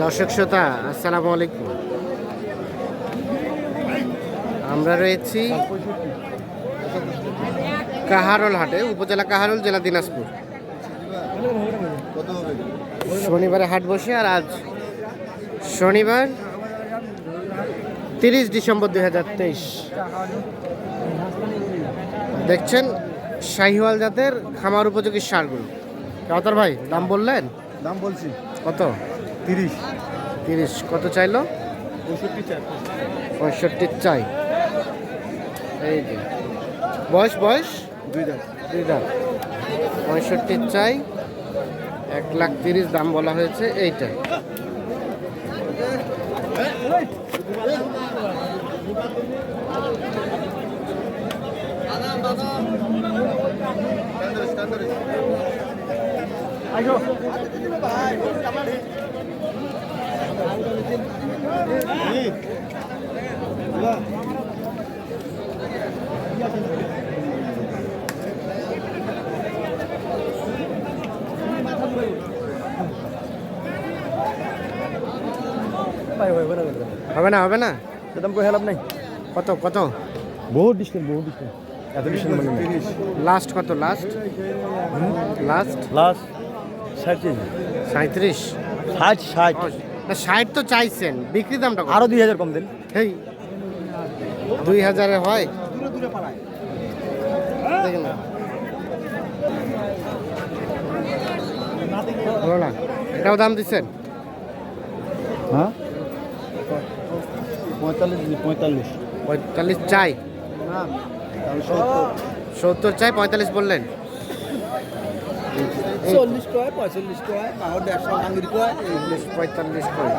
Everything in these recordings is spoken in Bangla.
দর্শক শ্রোতা, আসসালামু আলাইকুম। আমরা রয়েছি কাহারল হাটে, উপজেলা কাহারল, জেলা দিনাজপুর। শনিবারে হাট বসে, আর আজ শনিবার তিরিশ ডিসেম্বর দুই হাজার তেইশ। দেখছেন শাহিওয়াল জাতের খামার উপযোগী সারগুলো। কাউতার ভাই দাম বললেন? দাম বলছি। কত? তিরিশ। তিরিশ। কত চাইলো? পঁয়ষট্টি চার পঁয়ষট্টি চাই। এই যে। বয়স বয়স? দুই দাম দুই দাম পঁয়ষট্টি চাই। এক লাখ তিরিশ দাম বলা হয়েছে এইটা। হবে না হবে না? দাম কই হেলাম নাই? কত কত? বহুত ডিসকাউন্ট বহুত ডিসকাউন্ট এত ডিসকাউন্ট মানে লাস্ট কত লাস্ট লাস্ট লাস্ট সাঁত্রিশ। ষাট ষাট না ষাট তো চাইছেন। বিক্রি দামটা কত? আরও দুই হাজার কম দেন। হেই। দুই হাজারে হয়? দেখেন না। হলো না? এটাও দাম দিচ্ছেন? হ্যাঁ? পঁয়তাল্লিশ পঁয়তাল্লিশ। পঁয়তাল্লিশ চাই। সত্তর চাই পঁয়তাল্লিশ বললেন। চল্লিশ কয় পঁয়তাল্লিশ কয় পাওয়ার দেড়শো আঙ্গুরি কয় চল্লিশ পঁয়তাল্লিশ করে।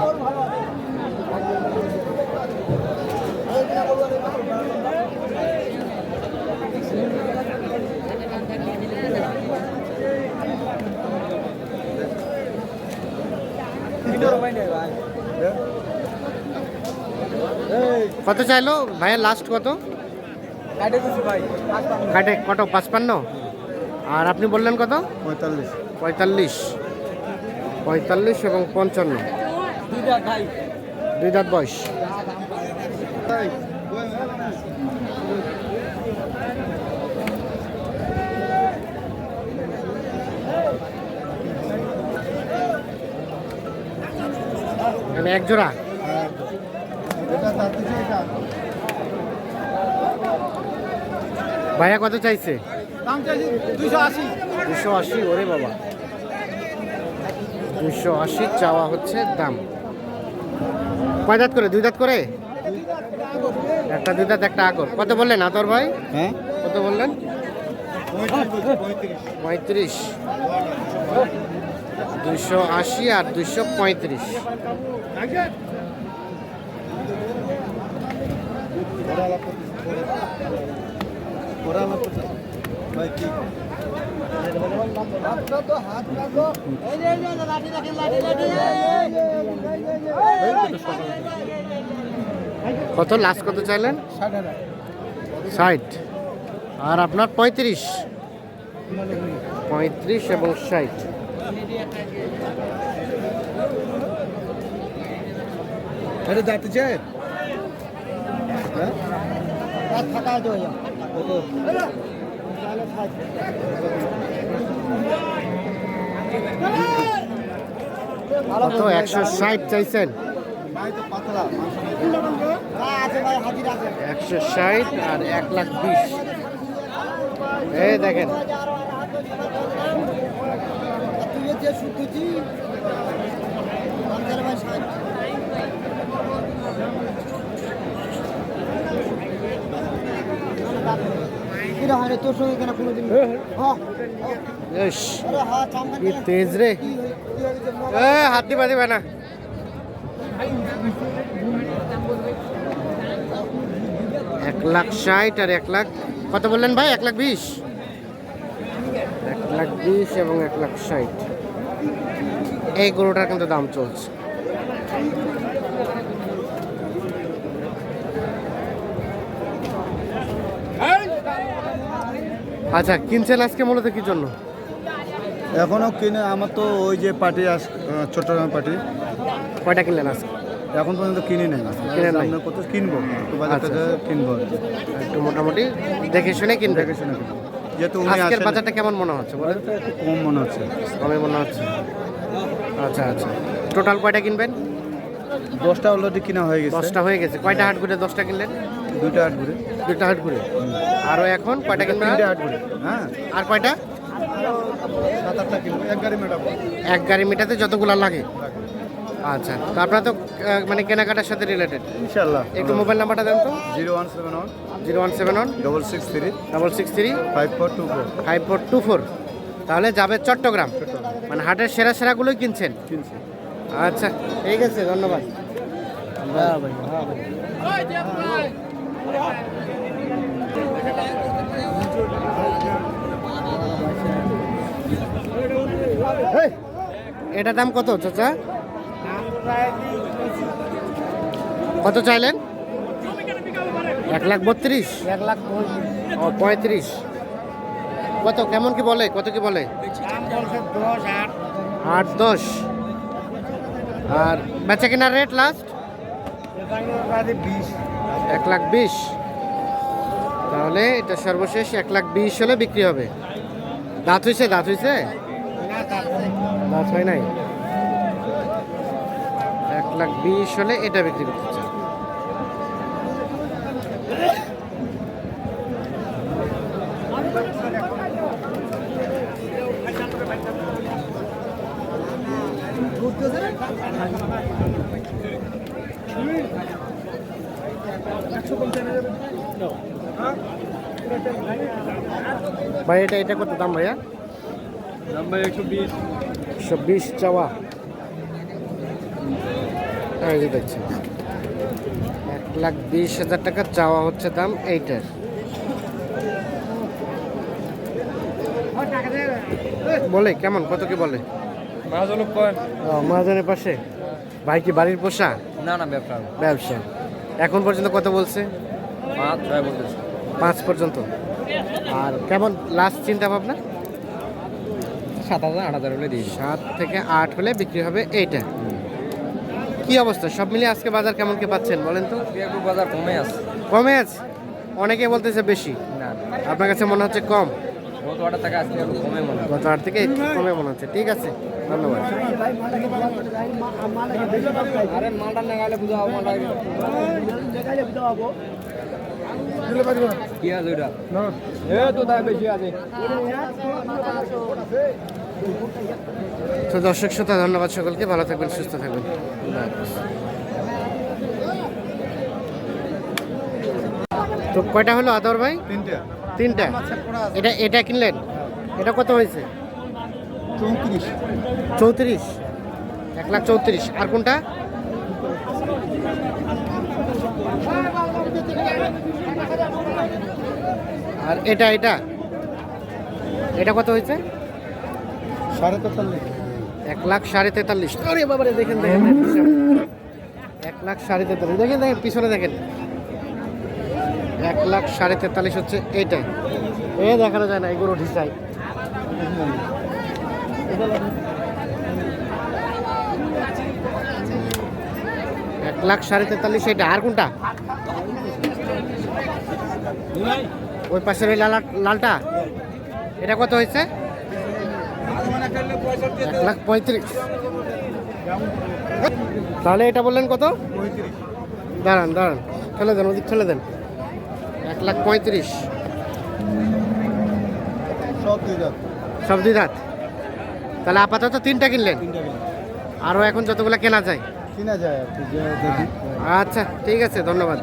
কত চাইলো? ভাইয়ের লাস্ট কত? কাটে কত? পাঁচপান্ন? আর আপনি বললেন কত? পঁয়তাল্লিশ। পঁয়তাল্লিশ। পঁয়তাল্লিশ এবং পঞ্চান্ন। দুই দাঁত বয়স। এখানে এক জোড়া? ভাইয়া কত চাইছে? দুশো আশি। ওরে বাবা। দুশো আশি চাওয়া হচ্ছে দাম। কয় দাঁত করে? দুই দাঁত করে? একটা দুই দাঁত একটা আগর। কত বললেন আতর ভাই? হ্যাঁ? কত বললেন? পঁয়ত্রিশ। দুশো আশি আর দুশো পঁয়ত্রিশ। কি কত লাস্ট কত চাইলেন? ষাট। আর আপনার পঁয়ত্রিশ? পঁয়ত্রিশ এবং ষাট। আরে যাতে চাই কত? একশো ষাট চাইছেন? একশো ষাট আর এক লাখ বিশ। এই দেখেন। তোর সঙ্গে কেন কোনোদিন কি তেজ রে। হাতি না। এক লাখ ষাট আর এক লাখ কত বললেন ভাই? এক লাখ বিশ? এক লাখ বিশ এবং এক লাখ ষাট। এই গরুটার কিন্তু দাম চলছে। আচ্ছা কিনছেন আজকে মূলত কি জন্য? এখনও কিনে আমার তো ওই যে পার্টি আস চট্টগ্রাম পার্টি। কয়টা কিনলেন আজকে? এখন পর্যন্ত কিনি নাই। কিনে নাই? কত কিনবো? বাজারটা আচ্ছা। কিনবো একটু মোটামুটি দেখে শুনে কিনবেন। দেখে শুনে যেহেতু আজকের বাজারটা কেমন মনে হচ্ছে বলেন? একটু কম মনে হচ্ছে। কমে মনে হচ্ছে। আচ্ছা আচ্ছা। টোটাল কয়টা কিনবেন? দশটা অলরেডি কিনা হয়ে গেছে। দশটা হয়ে গেছে। কয়টা হাট ঘুরে দশটা কিনলেন? দুইটা হাট ঘুরে দুইটা হাট ঘুরে। আরও এখন কয়টা তিনটে আর? ঘুরে হ্যাঁ। আর কয়টা? কিনবো এক গাড়ি মেটাবো। এক গাড়ি মিটাতে যতগুলা লাগে। আচ্ছা তো আপনারা তো মানে কেনাকাটার সাথে রিলেটেড ইনশাল্লাহ একটু মোবাইল নাম্বারটা দেন তো। Zero one seven one zero one seven one double six three double six three five four two four. Five four two four. তাহলে যাবে চট্টগ্রাম। মানে হাটের সেরা সেরাগুলোই কিনছেন। কিনছি। আচ্ছা ঠিক আছে ধন্যবাদ। এটার দাম কত চাচা? কত চাইলেন? এক লাখ বত্রিশ। এক লাখ পঁয়ত্রিশ। কত কেমন কি বলে কত কি বলে? আট। দশ। আর বেচা কেনার রেট লাস্ট এক লাখ বিশ। তাহলে এটা সর্বশেষ এক লাখ বিশ হলে বিক্রি হবে। দাঁত হয়েছে দাঁত হয়েছে? দাঁত হয় নাই? এক লাখ বিশ হলে এটা বিক্রি করতে চান। ভাই এটা এটা কত দাম ভাইয়া? নাম্বার একশো বিশ। একশো বিশ চাওয়া। এই দেখছি এক লাখ বিশ হাজার টাকা চাওয়া হচ্ছে দাম এইটার। বলে কেমন? কত কি বলে? মহাজনের পাশে? ভাই কি বাড়ির পোষা? না না ব্যবসা। ব্যবসা। এখন পর্যন্ত কত বলছে? পাঁচ ছয় বলতেছে। পাঁচ পর্যন্ত। আর কেমন লাস্ট চিন্তা ভাবনা? সাত হাজার আট হাজার হলে দিই সাত থেকে আট হলে বিক্রি হবে এইটা। কি অবস্থা? সব মিলিয়ে আজকে বাজার কেমন কি পাচ্ছেন বলেন তো? বাজার কমে আছে। কমে আছে? অনেকে বলতেছে বেশি। না। আপনার কাছে মনে হচ্ছে কম? গত মনে আট থেকে একটু কমে মনে হচ্ছে? ঠিক আছে ধন্যবাদ। কি আছে ওইটা? এ তো তাই বেশি আছে। তো দর্শক শ্রোতা ধন্যবাদ সকলকে। ভালো থাকবেন সুস্থ থাকবেন। তো কয়টা হলো আদর ভাই? তিনটে। তিনটা। এটা এটা কিনলেন? এটা কত হয়েছে? চৌত্রিশ। চৌত্রিশ? এক লাখ চৌত্রিশ। আর কোনটা? আর এটা এটা? এটা কত হয়েছে? সাড়ে তেতাল্লিশ। এক লাখ সাড়ে তেতাল্লিশ। আরে বাবারে দেখেন দেখেন দেখেন, পিছনে। এক লাখ সাড়ে তেতাল্লিশ। দেখেন দেখেন পিছনে দেখেন। এক লাখ সাড়ে তেতাল্লিশ হচ্ছে এইটা এ দেখানো যায় না এগুলো ঢিসাই এক লাখ সাড়ে তেতাল্লিশ এটা আর কোনটা? ওই পাশের ওই লাল লালটা? এটা কত হয়েছে? এক লাখ পঁয়ত্রিশ। তাহলে এটা বললেন কত? দাঁড়ান দাঁড়ান। ঠেলে দেন ওদিক ঠেলে দেন। এক লাখ পঁয়ত্রিশ। সব দুই দাঁত। তাহলে আপাতত তিনটা কিনলেন? আরও এখন যতগুলো কেনা যায়? কেনা যায় আচ্ছা ঠিক আছে ধন্যবাদ।